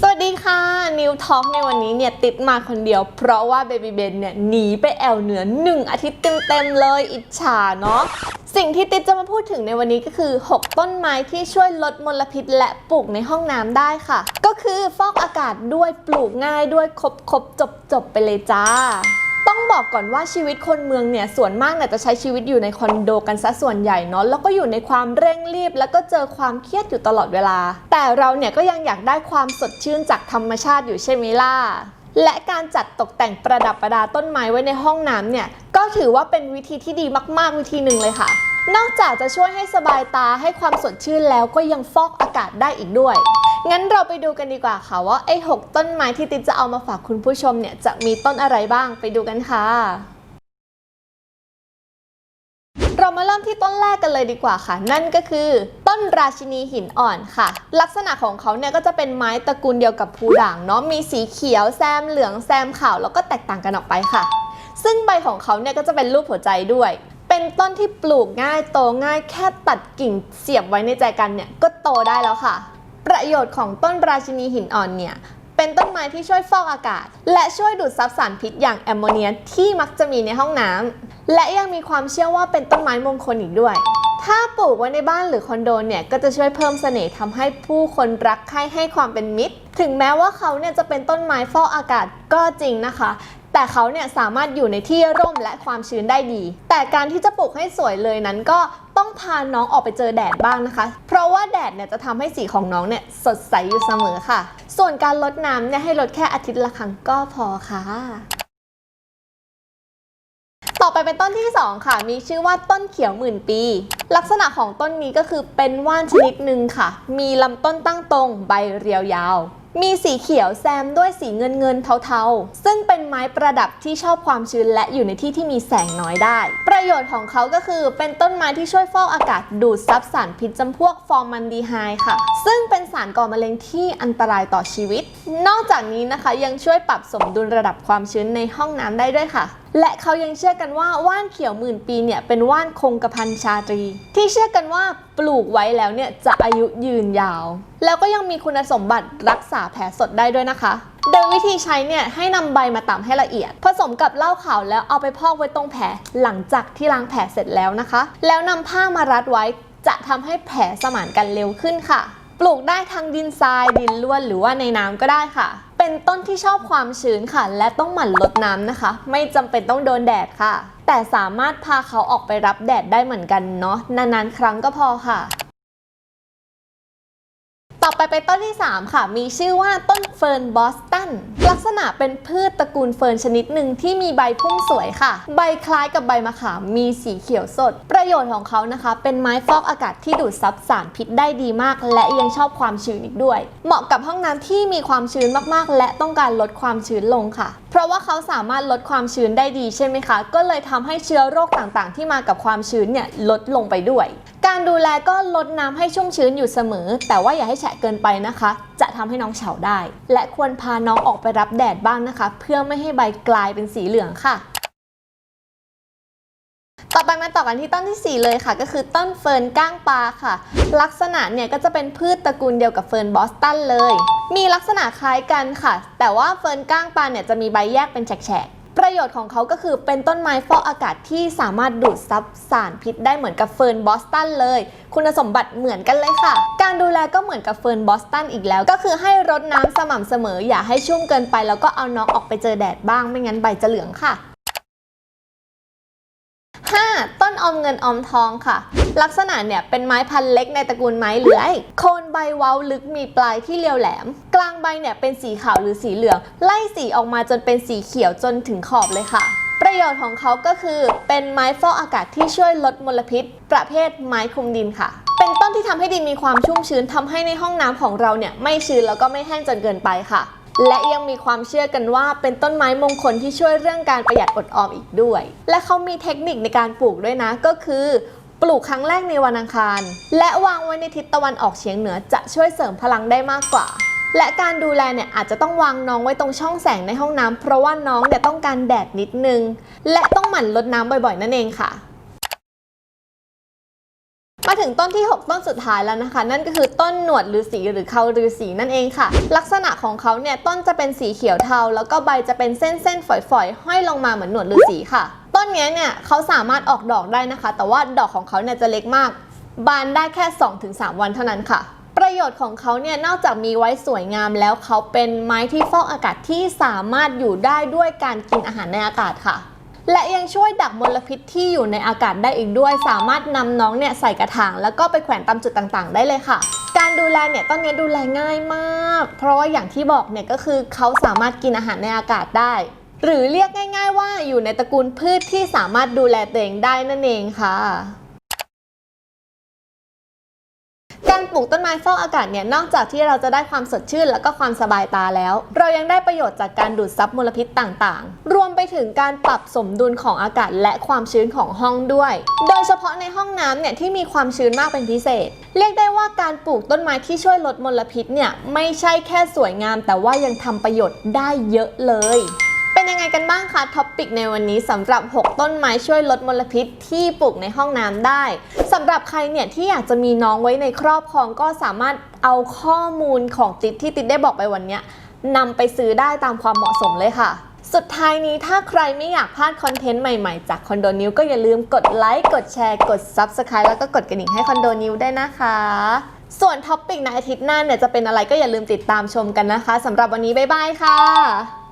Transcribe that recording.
สวัสดีค่ะ นิวทอ k ในวันนี้เนี่ยติดมาคนเดียว เพราะว่าเบบี้เบนเนี่ยหนีไปแอวเหนือหนึ่งอาทิตย์เต็มๆเลยอิจฉาเนาะสิ่งที่ติดจะมาพูดถึงในวันนี้ก็คือ 6 ต้นไม้ที่ช่วยลดมลพิษและปลูกในห้องน้ำได้ค่ะ ก็คือฟอกอากาศด้วยปลูกง่ายด้วยครบครบจบจบๆไปเลยจ้า บอกก่อนว่าชีวิตคนเมืองเนี่ยส่วนมากเนี่ยจะใช้ชีวิตอยู่ในคอนโดกันซะส่วนใหญ่เนาะแล้วก็อยู่ในความเร่งรีบ แล้วก็เจอความเครียดอยู่ตลอดเวลา แต่เราเนี่ยก็ยังอยากได้ความสดชื่นจากธรรมชาติอยู่ใช่ไหมล่ะและการจัดตกแต่งประดับประดาต้นไม้ไว้ในห้องน้ำเนี่ยก็ถือว่าเป็นวิธีที่ดีมาก ๆ วิธีหนึ่งเลยค่ะ นอกจากจะช่วยให้สบายตาให้ความสดชื่นแล้วก็ยังฟอกอากาศได้อีกด้วย งั้นเราไปดูกันดีกว่าค่ะว่าไอ้หกต้นไม้ที่ติดจะเอามาฝากคุณผู้ชมเนี่ยจะมีต้นอะไรบ้างไปดูกันค่ะเรามาเริ่มที่ต้นแรกกันเลยดีกว่าค่ะ นั่นก็คือ ต้นราชินีหินอ่อนค่ะ ลักษณะของเขาเนี่ยก็จะเป็นไม้ตระกูลเดียวกับภูด่างเนาะมีสีเขียวแซมเหลืองแซมขาวแล้วก็แตกต่างกันออกไปค่ะ ซึ่งใบของเขาเนี่ยก็จะเป็นรูปหัวใจด้วย เป็นต้นที่ปลูกง่ายโตง่ายแค่ตัดกิ่งเสียบไว้ในใจกันเนี่ยก็โตได้แล้วค่ะ ประโยชน์ของต้นราชินีหินอ่อนเนี่ยเป็นต้นไม้ที่ช่วยฟอกอากาศ และช่วยดูดซับสารพิษอย่างแอมโมเนียที่มักจะมีในห้องน้ำและยังมีความเชื่อว่าเป็นต้นไม้มงคลอีกด้วย ถ้าปลูกไว้ในบ้านหรือคอนโดเนี่ยก็จะช่วยเพิ่มเสน่ห์ทำให้ผู้คนรักใคร่ให้ความเป็นมิตร ถึงแม้ว่าเขาเนี่ยจะเป็นต้นไม้ฟอกอากาศก็จริงนะคะ แต่เขาเนี่ยสามารถอยู่ในที่ร่มและความชื้นได้ดี แต่การที่จะปลูกให้สวยเลยนั้นก็ต้องพาน้องออกไปเจอแดดบ้างนะคะ เพราะว่าแดดเนี่ยจะทำให้สีของน้องเนี่ยสดใสอยู่เสมอค่ะ ส่วนการลดน้ำเนี่ยให้ลดแค่อาทิตย์ละครั้งก็พอค่ะต่อไปเป็นต้นที่ 2 ค่ะ มีชื่อว่าต้นเขียวหมื่นปี ลักษณะของต้นนี้ก็คือเป็นว่านชนิดหนึ่งค่ะ มีลำต้นตั้งตรง ใบเรียวยาว มีสีเขียวแซมด้วยสีเงินเงินเทาๆ ซึ่งเป็นไม้ประดับที่ชอบความชื้นและอยู่ในที่ที่มีแสงน้อยได้ ประโยชน์ของเขาก็คือเป็นต้นไม้ที่ช่วยฟอกอากาศดูดซับสารพิษจำพวกฟอร์มันดีไฮค่ะ ซึ่งเป็นสารก่อมะเร็งที่อันตรายต่อชีวิต นอกจากนี้นะคะยังช่วยปรับสมดุลระดับความชื้นในห้องน้ำได้ด้วยค่ะ และเขายังเชื่อกันว่าว่านเขียวหมื่นปีเนี่ยเป็นว่านคงกระพันชาตรี ที่เชื่อกันว่าปลูกไว้แล้วเนี่ยจะอายุยืนยาว แล้วก็ยังมีคุณสมบัติรักษาแผลสดได้ด้วยนะคะ โดยวิธีใช้เนี่ยให้นำใบมาตำให้ละเอียด ผสมกับเหล้าขาวแล้วเอาไปพอกไว้ตรงแผลหลังจากที่ล้างแผลเสร็จแล้วนะคะ แล้วนำผ้ามารัดไว้จะทำให้แผลสมานกันเร็วขึ้นค่ะ ปลูกได้ทั้งดินทรายดินล้วนหรือว่าในน้ำก็ได้ค่ะ เป็นต้นที่ชอบความชื้นค่ะ และต้องหมั่นรดน้ำนะคะ ไม่จำเป็นต้องโดนแดดค่ะ แต่สามารถพาเขาออกไปรับแดดได้เหมือนกันเนาะนานๆครั้งก็พอค่ะ ไปเป็นต้นที่ 3 ค่ะ มีชื่อว่าต้นเฟิร์นบอสตันลักษณะเป็นพืชตระกูลเฟิร์นชนิดหนึ่งที่มีใบพุ่มสวยค่ะ ใบคล้ายกับใบมะขามมีสีเขียวสด ประโยชน์ของเขานะคะ เป็นไม้ฟอกอากาศที่ดูดซับสารพิษได้ดีมาก และยังชอบความชื้นอีกด้วย เหมาะกับห้องน้ำที่มีความชื้นมากๆ และต้องการลดความชื้นลงค่ะ เพราะว่าเขาสามารถลดความชื้นได้ดีใช่ไหมคะ ก็เลยทำให้เชื้อโรคต่างๆ ที่มากับความชื้นเนี่ยลดลงไปด้วย การดูแลก็ลดน้ำให้ชุ่มชื้นอยู่เสมอ แต่ว่าอย่าให้แฉะเกินไปนะคะ จะทำให้น้องเฉาได้ และควรพาน้องออกไปรับแดดบ้างนะคะ เพื่อไม่ให้ใบกลายเป็นสีเหลืองค่ะต่อไปมาต่อกันที่ต้นที่ 4 เลยค่ะ ก็คือต้นเฟิร์นก้างปลาค่ะ ลักษณะเนี่ยก็จะเป็นพืชตระกูลเดียวกับเฟิร์นบอสตันเลย มีลักษณะคล้ายกันค่ะ แต่ว่าเฟิร์นก้างปลาเนี่ยจะมีใบแยกเป็นแฉกๆ ประโยชน์ของเขาก็คือเป็นต้นไม้ฟอกอากาศที่สามารถดูดซับสารพิษได้เหมือนกับเฟิร์นบอสตันเลย คุณสมบัติเหมือนกันเลยค่ะ การดูแลก็เหมือนกับเฟิร์นบอสตันอีกแล้ว ก็คือให้รดน้ำสม่ำเสมอ อย่าให้ชุ่มเกินไป แล้วก็เอาน้องออกไปเจอแดดบ้างไม่งั้นใบจะเหลืองค่ะ 5. ต้นอมเงินอมทองค่ะ ลักษณะเนี่ยเป็นไม้พันเล็กในตระกูลไม้เลื้อยโคนใบเว้าลึกมีปลายที่เรียวแหลม กลางใบเนี่ยเป็นสีขาวหรือสีเหลือง ไล่สีออกมาจนเป็นสีเขียวจนถึงขอบเลยค่ะประโยชน์ของเขาก็คือเป็นไม้ฟอกอากาศที่ช่วยลดมลพิษ ประเภทไม้คลุมดินค่ะ เป็นต้นที่ทำให้ดินมีความชุ่มชื้นทำให้ในห้องน้ำของเราเนี่ยไม่ชื้นแล้วก็ไม่แห้งจนเกินไปค่ะ และยังมีความเชื่อกันว่าเป็นต้นไม้มงคลที่ช่วยเรื่องการประหยัดอดออมอีกด้วย และเขามีเทคนิคในการปลูกด้วยนะก็คือ ปลูกครั้งแรกในวันอังคาร และวางไว้ในทิศตะวันออกเฉียงเหนือจะช่วยเสริมพลังได้มากกว่า และการดูแลเนี่ยอาจจะต้องวางน้องไว้ตรงช่องแสงในห้องน้ำเพราะว่าน้องเนี่ยต้องการแดดนิดนึง และต้องหมั่นรดน้ำบ่อยๆ นั่นเองค่ะมาถึงต้นที่ 6 ต้นสุดท้ายแล้วนะคะ นั่นก็คือต้นหนวดฤาษีหรือเขาฤาษีนั่นเองค่ะ ลักษณะของเขาเนี่ยต้นจะเป็นสีเขียวเทา แล้วก็ใบจะเป็นเส้นๆฝอยๆ ห้อยลงมาเหมือนหนวดฤาษีค่ะ ต้นนี้เนี่ยเขาสามารถออกดอกได้นะคะ แต่ว่าดอกของเขาเนี่ยจะเล็กมาก บานได้แค่ 2-3 วันเท่านั้นค่ะ ประโยชน์ของเขาเนี่ยนอกจากมีไว้สวยงามแล้วเขาเป็นไม้ที่ฟอกอากาศที่สามารถอยู่ได้ด้วยการกินอาหารในอากาศค่ะ และยังช่วยดักมลพิษที่อยู่ในอากาศได้อีกด้วย สามารถนำน้องเนี่ยใส่กระถางแล้วก็ไปแขวนตามจุดต่างๆ ได้เลยค่ะการดูแลเนี่ยต้นนี้ดูแลง่ายมาก เพราะว่าอย่างที่บอกเนี่ยก็คือเขาสามารถกินอาหารในอากาศได้ หรือเรียกง่าย ๆ ว่าอยู่ในตระกูลพืชที่สามารถดูแลตัวเองได้นั่นเองค่ะ การปลูกต้นไม้ฟอกอากาศเนี่ยนอกจากที่เราจะได้ความสดชื่นแล้วก็ความสบายตาแล้ว เรายังได้ประโยชน์จากการดูดซับมลพิษต่างๆ รวมไปถึงการปรับสมดุลของอากาศและความชื้นของห้องด้วย โดยเฉพาะในห้องน้ำเนี่ยที่มีความชื้นมากเป็นพิเศษ เรียกได้ว่าการปลูกต้นไม้ที่ช่วยลดมลพิษเนี่ยไม่ใช่แค่สวยงาม แต่ว่ายังทำประโยชน์ได้เยอะเลย เป็นยังไงกันบ้างคะท็อปปิกในวันนี้สำหรับ 6 ต้นไม้ช่วยลดมลพิษที่ปลูกในห้องน้ำได้สำหรับใครเนี่ยที่อยากจะมีน้องไว้ในครอบครองก็สามารถเอาข้อมูลของติดที่ติดได้บอกไปวันนี้นำไปซื้อได้ตามความเหมาะสมเลยค่ะ สุดท้ายนี้ถ้าใครไม่อยากพลาดคอนเทนต์ใหม่ๆ จากคอนโดนิวก็อย่าลืมกดไลค์กดแชร์กด Subscribe แล้วก็กดกระดิ่งให้คอนโดนิวได้นะคะส่วนท็อปปิกในอาทิตย์หน้าเนี่ยจะเป็นอะไรก็อย่าลืมติดตามชมกันนะคะสำหรับวันนี้บ๊ายบายค่ะ